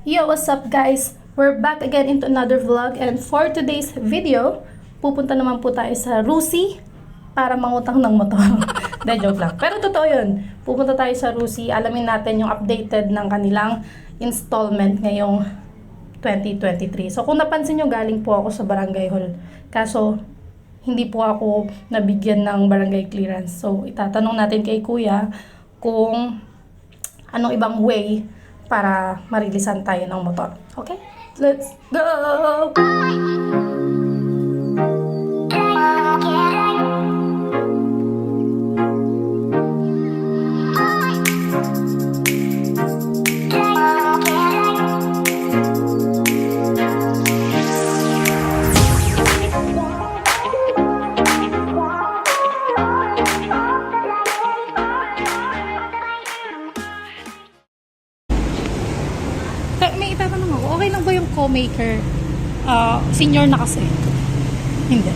Yo, what's up guys? We're back again into another vlog and for today's video, pupunta naman po tayo sa Rusi para mangutang ng motor. Hindi, joke lang. Pero totoo yun. Pupunta tayo sa Rusi, alamin natin yung updated ng kanilang installment ngayong 2023. So kung napansin nyo, galing po ako sa barangay hall. Kaso, hindi po ako nabigyan ng barangay clearance. So itatanong natin kay kuya kung anong ibang way para marilisan tayo ng motor. Okay? Let's go! Co-maker? Ah, senior na kasi. Hindi.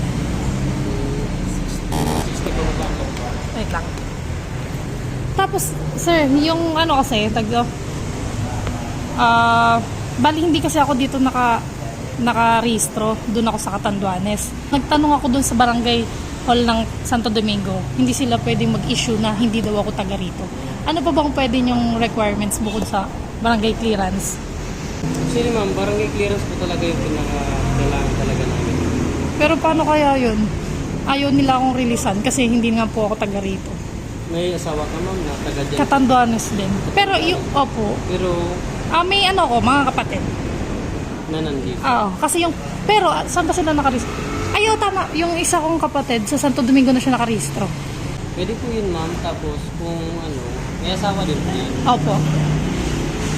Wait lang. Tapos, sir, yung ano kasi, tag ah, bali hindi kasi ako dito naka nakarehistro, doon ako sa Catanduanes. Nagtanong ako doon sa barangay hall ng Santo Domingo, hindi sila pwedeng mag-issue na hindi daw ako taga rito. Ano pa bang pwede yung requirements bukod sa barangay clearance? Actually ma'am, barangay clearance po talaga yung pinaka-kailangan talaga namin. Pero paano kaya yun? Ayaw nila akong releasean kasi hindi nga po ako taga rito. May asawa ka ma'am na taga dyan. Katanduanes din. Pero yung, opo, Pero ah, may ano ko, mga kapatid. na nandito. Oo, kasi yung, pero ah, saan ba sila nakarehistro? Ayaw, tama, yung isa kong kapatid sa Santo Domingo na siya nakarehistro. Pwede po yun ma'am, tapos kung ano, may asawa din po yun. Opo.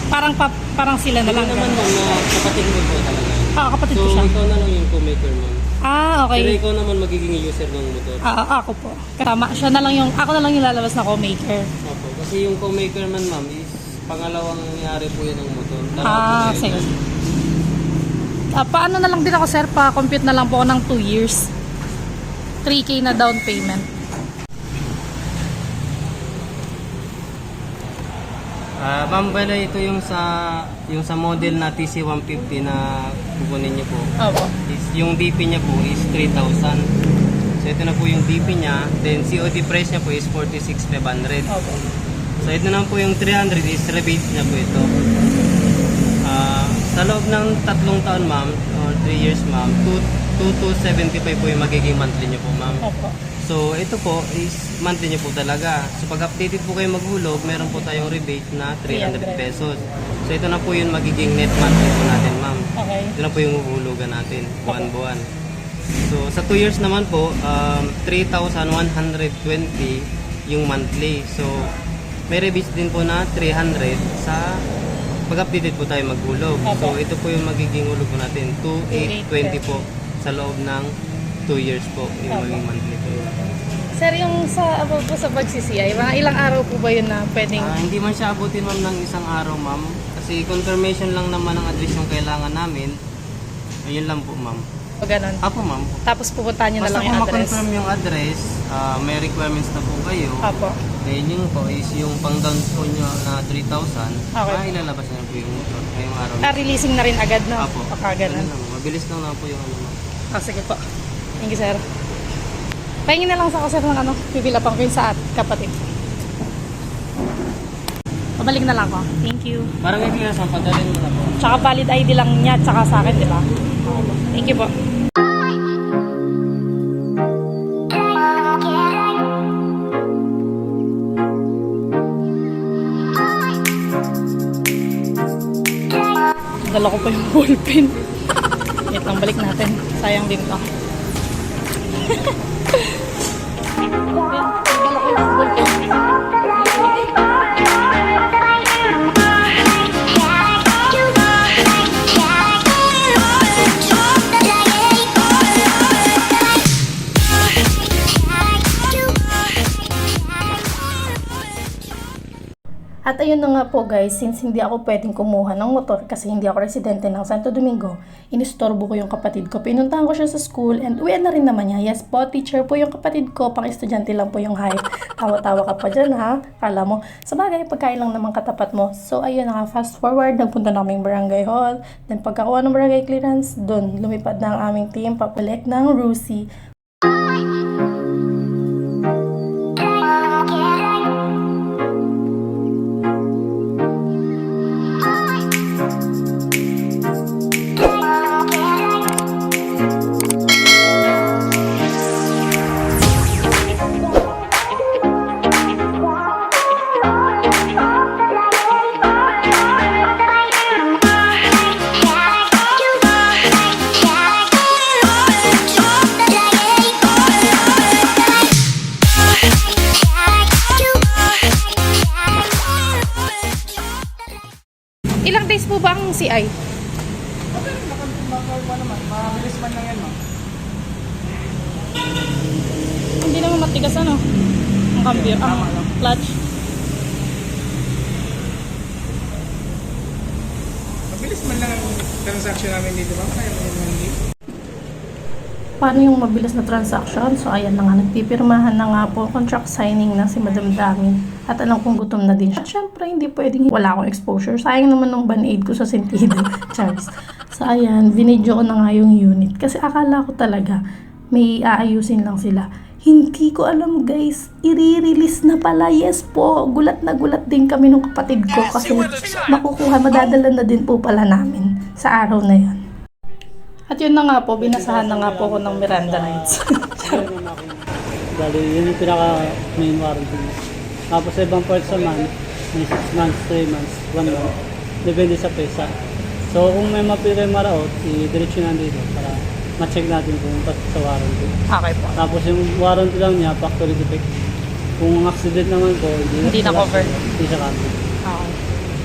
Parang pa, parang sila na lang. naman ma'am na kapatid mo po talaga. Ah, kapatid So ko siya. ikaw na lang yung co-maker ma'am. Ah, Pero okay. ikaw naman magiging user ng motor. Ah, ah, ako po. Tama, siya na lang yung, ako na lang yung lalabas na co-maker. Opo. Kasi yung co-maker man ma'am is pangalawang nangyari po yun ng motor. Ah, yan. Ah, paano na lang din ako, sir, pa-compute na lang po ako ng 2 years. 3K na down payment. Ah, ma'am, bala ito yung sa yung sa model na TC150 na kukunin niyo po. Opo. Is, yung DP niya po is 3,000. So ito na po yung DP niya. Then COD price niya po is 46,500. Opo. So ito na po yung 300 is rebate niya po ito. Ah, sa loob ng tatlong taon ma'am, or 3 years ma'am, 2 to 75 po yung magiging monthly niyo po ma'am. Opo. So ito po is monthly niyo po talaga. So pag updated po kayo maghulog, meron po tayong rebate na 300 300. pesos. So ito na po yung magiging net monthly po natin ma'am. Okay. Ito na po yung huhulugan natin, buwan-buwan. So, sa 2 years naman po, um, 3,120 yung monthly. So, may rebates din po na 300 sa pag-updated po tayo maghulog. So, Opo. ito po yung magiging hulog po natin, 2,820 po sa loob ng 2 years po yung Opo. magiging monthly po. Sir, yung sa about po sa pag-CCI, mga ilang araw po ba yun na pwedeng... Ah, hindi man siya abutin ma'am ng isang araw ma'am. Kasi confirmation lang naman ang address yung kailangan namin. Ayun lang po ma'am. o ganun. Apo ma'am. Tapos pupuntahan nyo na Basta lang yung address. ma-confirm yung address, ah, may requirements na po kayo. Apo. Then yun po is yung pang down po nyo na 3,000, Okay. ah, ilalabas na po yung motor ngayong araw. Ah, releasing na rin agad, no? Apo. Baka ganun. Ganun lang, Mabilis lang na po yung ano. ma'am. Ah, sige po. Thank you, sir. Pahingin na lang sa ako, sir, ng ano, pipilapang ko yun sa at kapatid. Pabalik na lang ko. Thank you. Parang may clearance ang padalin mo na po. Tsaka valid ID lang niya, tsaka sa akin, di ba? Thank you po. Dala ko pa yung ballpen. Wait lang, balik natin. Sayang din to. At ayun na nga po guys, since hindi ako pwedeng kumuha ng motor kasi hindi ako residente ng Santo Domingo, inistorbo ko yung kapatid ko. Pinuntahan ko siya sa school and uwi na rin naman niya. Yes po, teacher po yung kapatid ko, pang estudyante lang po yung height. Tawa-tawa ka pa dyan ha, kala mo. Sa bagay, pagkain lang naman katapat mo. So ayun na nga, fast forward, nagpunta na kaming barangay hall. Then pagkakuha ng barangay clearance, dun, lumipad na ang aming team, papulik ng Rusi. Ilang days po ba ang CI? Mabilis man lang yan, ma'am. Hindi naman matigas ano? Ang cambio, ang clutch. Mabilis man lang ang transaction namin dito, ma'am. Kaya mo yung hindi. Paano yung mabilis na transaction? So, ayan na nga, nagpipirmahan na nga po, contract signing na si Madam Dami. At alam kong gutom na din siya. At syempre, hindi pwedeng wala akong exposure. Sayang naman ng band-aid ko sa sentido. Charles. So, ayan, vinidyo ko na nga yung unit. Kasi akala ko talaga, may aayusin lang sila. Hindi ko alam guys, i-release na pala. Yes po, gulat na gulat din kami ng kapatid ko kasi makukuha, madadala na din po pala namin sa araw na yon. At yun na nga po, binasahan na nga po ko ng Miranda Rights. Bali, yun yung pinaka main warranty. Tapos sa ibang parts naman, may 6 months, 3 months, 1 month. Depende sa pesa. So kung may mapili maraot, i-diretso na dito para ma-check natin kung pasok sa warranty. okay po. Tapos yung warranty lang niya, factory defect. Kung accident naman po, hindi, Hindi na cover. Hindi siya cover. Okay.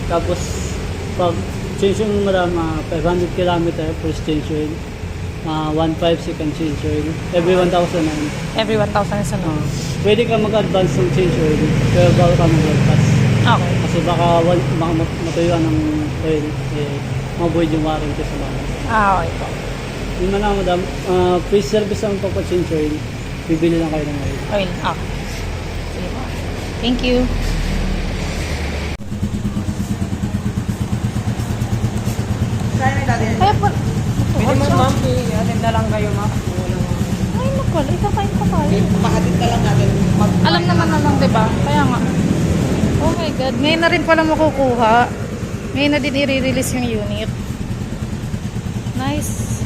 Tapos pag change yung madam, ah, 500 km first change oil. Uh, 1.5 second change oil. Every 1,000 na yun. Every 1,000 is ano? Pwede ka mag-advance ng change oil, pero bago ka mag-pass. Okay. Kasi baka, one, baka mat- matuyuan ng oil, eh, mabuhay yung warranty sa mga. Ah, okay po. Yun na lang, madam. Uh, free service ang pagpa-change oil. Bibili lang kayo ng oil. Oil. Okay. Sige po. Thank you. Kaya po. Pwede mo, ma'am. I-attend na lang kayo, ma'am. Ay, naku. Ikakain ko tayo. Makahatid na lang natin. Alam naman na lang, di ba? Kaya nga. Oh my God. Ngayon na rin pala makukuha. Ngayon na din i-release yung unit. Nice.